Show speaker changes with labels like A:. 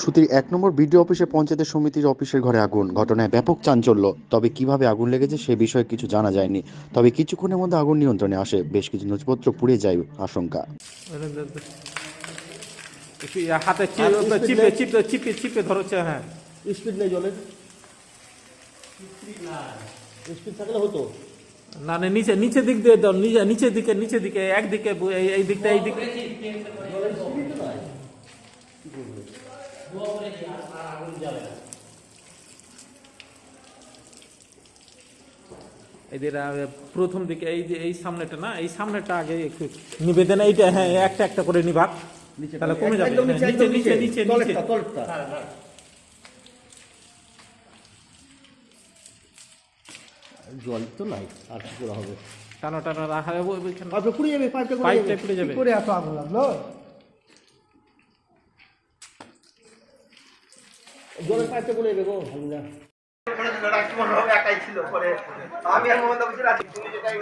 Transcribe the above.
A: সুতির এক নম্বর বিডিও অফিসে পঞ্চায়েত সমিতির অফিসের ঘরে আগুন। ঘটনায় ব্যাপক চাঞ্চল্য। তবে কীভাবে আগুন লেগেছে সে বিষয়ে কিছু জানা যায়নি। তবে কিছুক্ষণের মধ্যে আগুন নিয়ন্ত্রণে আসে। বেশ কিছু নথিপত্র পুড়ে যায় আশঙ্কা।
B: হাতে চিপে চিপে চিপে চিপে ধরছে হ্যাঁ।
C: স্পিড নেই জলের। স্পিড থাকলে হতো।
B: না না নিচে নিচে দিক দিয়ে দাও। নিচে নিচের দিকে নিচের দিকে একদিকে এই দিকটা এই দিকে এদের প্রথম দিকে এই যে এই সামনেটা না এই সামনেটা আগে একটু নিবেদন এইটা হ্যাঁ একটা একটা করে নিভাগ তাহলে কমে যাবে হ্যাঁ,
C: নিচে,
B: নিচে নিচে নিচে
C: তলেরটা, তলেরটা। জল তো নাই আর কি করে হবে?
B: টানো টানো রাখা যাবে ওইখানে
C: পাইপটা পুড়ে যাবে পাইপটা যাবে।
B: পুড়ে যাবে।
D: করে এত আগুন লাগল?
C: জলের পাইপটা বলে দেবো হালুদা
E: আমি আর মোহাম্মদ রাতে তুমি যেটাই